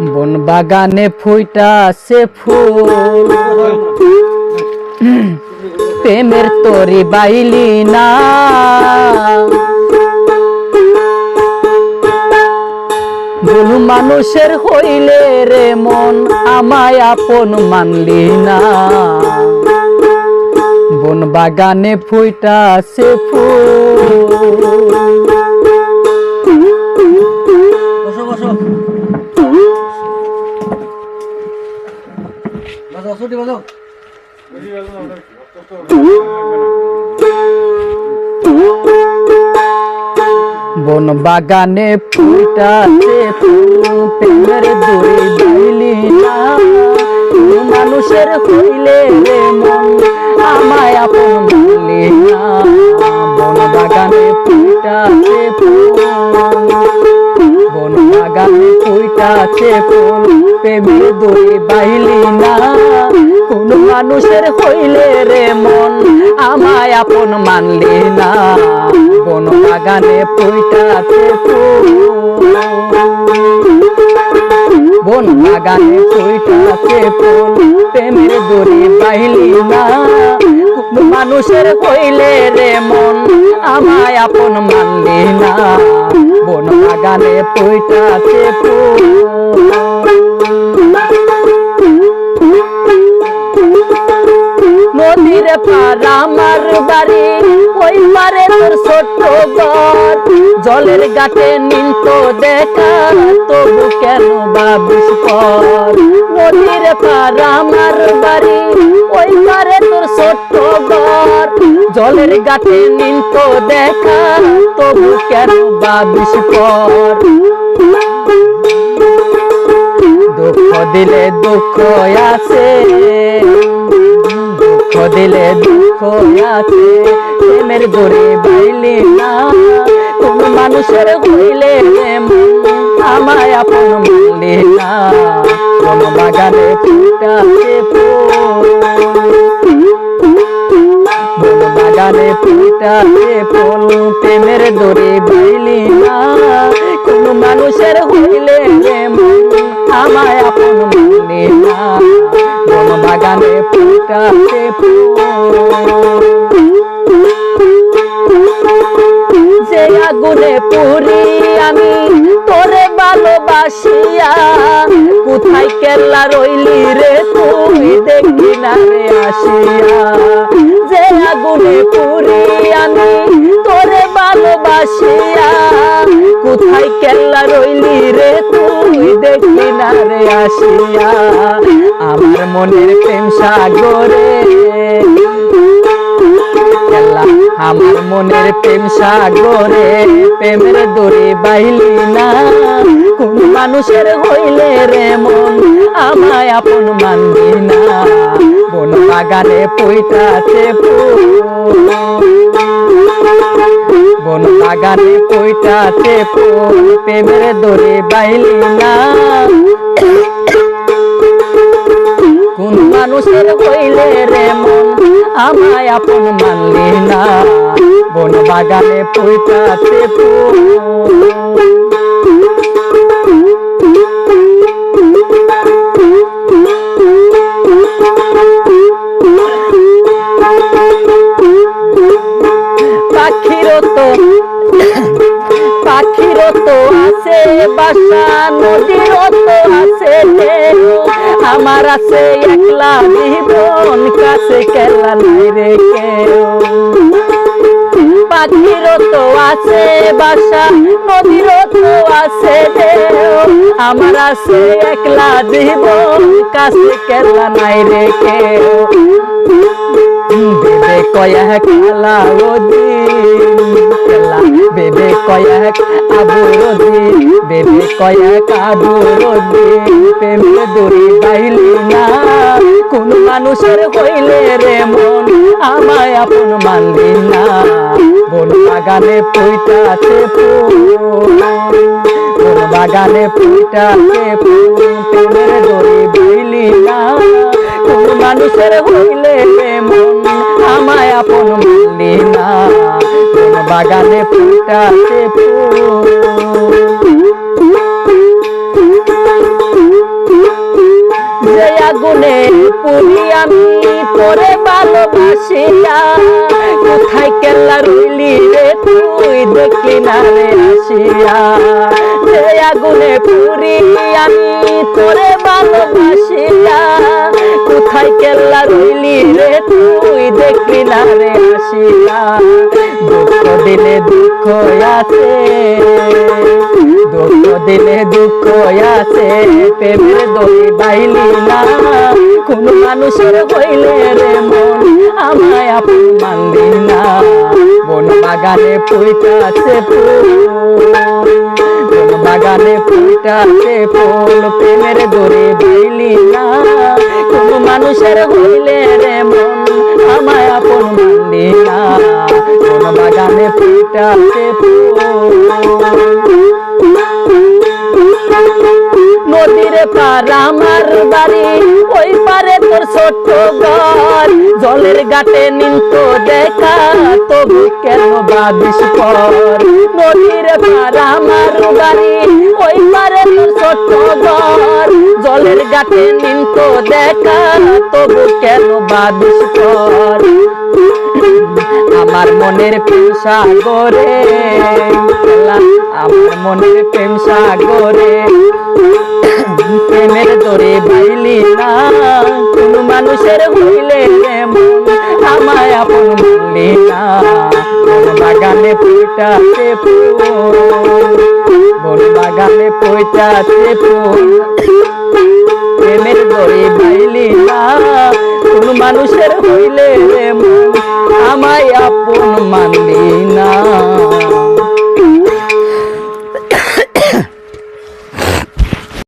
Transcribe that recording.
বন বাগানে ফুইটা আছে ফুল। প্রেমের তরি বাইলি না। ভুল মানুষের হইলে রে মন আমায় আপন মানলি না। বন বাগানে ফুইটা আছে ফুল। বন বাগানে ফুটাছে ফুল প্রেমের দড়ি বাইলি না। কোন মানুষের হইলে রে মন আমায় আপন মানলি না। বন বাগানে ফুটাছে ফুল, বন বাগানে ফুটাছে ফুল প্রেমের দড়ি বাইলি না। কোন মানুষের হইলে রে মন, আমায় আপন মানলি না। বন বাগানে ফুল। বন বাগানে ফুটাছে ফুল, প্রেমের দড়ি বাইলি না। কোন মানুষের হইলে রে মন, আমায় আপন মানলি না। বন বাগানে ফুটাছে ফুল। পার আমার বাড়ি, ওই পারে তোর ছোট্ট ঘর। জলের গাটে নিন্ত দেখা, তবু কেন বাবিস পর? নদীর পার আমার বাড়ি, ওই পারে তোর ছোট্ট ঘর। জলের গাটে নিন্ত দেখা, তবু কেন বাবিস পর? দুঃখ দিলে দুঃখ আছে দিলে দুঃখ আছে। প্রেমের গড়ে বাইলি না। কোন মানুষের হইলে আমায় আপন মানলি না। কোন বাগানে ফুটাছে ফুল। বাগানে ফুটাছে ফুল। প্রেমের দড়ি বাইলি না। কোন মানুষের হইলে আমায় আপন মানলি না। ফুটাছে ফুল। যে আগুনে পুরি আমি, তোরে ভালোবাসিয়া। কোথায় কেল্লা রইলি রে তুই, দেখি না রে আসিয়া। আগুনে পুরি আমি তোরে ভালোবাসিয়া। কোথায় কেল্লা রইলি রে তুই, দেখি না রে আসিয়া। আমার মনের প্রেম সাগরে। আমার মনের প্রেম সাগরে, প্রেমের দড়ি বাইলি না। কোন মানুষের হইলে রে মন আমায় আপন মানবি না। বন বাগানে পইটাছে ফুল। বন বাগানে পইটাছে ফুল। প্রেমের দড়ি বাইলি না। কোন মানুষের হইলে রে মন আমায় আপন মানলি না। বন বাগানে পইটাছে ফুল। পাখিরও তো আছে, বাসা নদীরও তো আছে আমার আছে একলা জীবন, কাছে কেলা রে কেউ। পাখিরও তো আছে, বাসা নদীরও তো আছে আমার আছে একলা জীবন, কাছে কেলা নাই রে কেউ। কয়েক খেলা দিন। বেবে কয়েক আবুর দিন বেবে কয়েক আবুর দিন প্রেমে দড়ি বাইলি না। কোন মানুষের হইলে রে মন আমায় আপন মানলি না। বন বাগানে ফুল, বন বাগানে পুইটাছে ফুল, প্রেমের দড়ি বাইলি মানুষের হইলে মন আমায় আপন মানলি না। কোন বাগানে ফুটাছে ফুল। আগুনে পুরি আমি তোরে ভালোবাসিয়া কোথায় কেল্লা রইলি রে তুই, দেখলি না রে আসিয়া। যে আগুনে পুরি আমি তোরে ভালোবাসিয়া কোথায় কেল্লা রইলি রে তুই দেখলি না রে আসিয়া দুঃখ দিলে দুঃখ আছে, দুঃখ দিলে দুঃখ আছে, প্রেমের দই বাইলি না। কোন মানুষের হইলে রে মন আমায় আপন মানলি না। বন বাগানে ফুইটাছে ফুল বাগানে ফুইটাছে ফুল, প্রেমের দরে বাইলি না। কোন মানুষের হইলে রে মন, আমায় আপন মানলি না। বন বাগানে ফুটাতে নদীর পার আমার বাড়ি, ওই পারে তোর ছোট্ট ঘর। জলের গাটে নিন্ত দেখা। তবু কেন বাদিস পর? নদীর পার আমার বাড়ি, ওই পারে তোর ছোট্ট ঘর। জলের গাটে নিন্ত দেখা, তবু কেন বাদিস পর? আমার মনের প্রেম সাগরে আমার মনের প্রেম সাগরে। প্রেমের দরে বাইলি না, কোন মানুষের হইলে আমায় আপন বাগানে ফুটাছে ফুল। বন বাগানে ফুল। প্রেমের বাইলি না। কোন মানুষের হইলে আমায় আপন মানি না।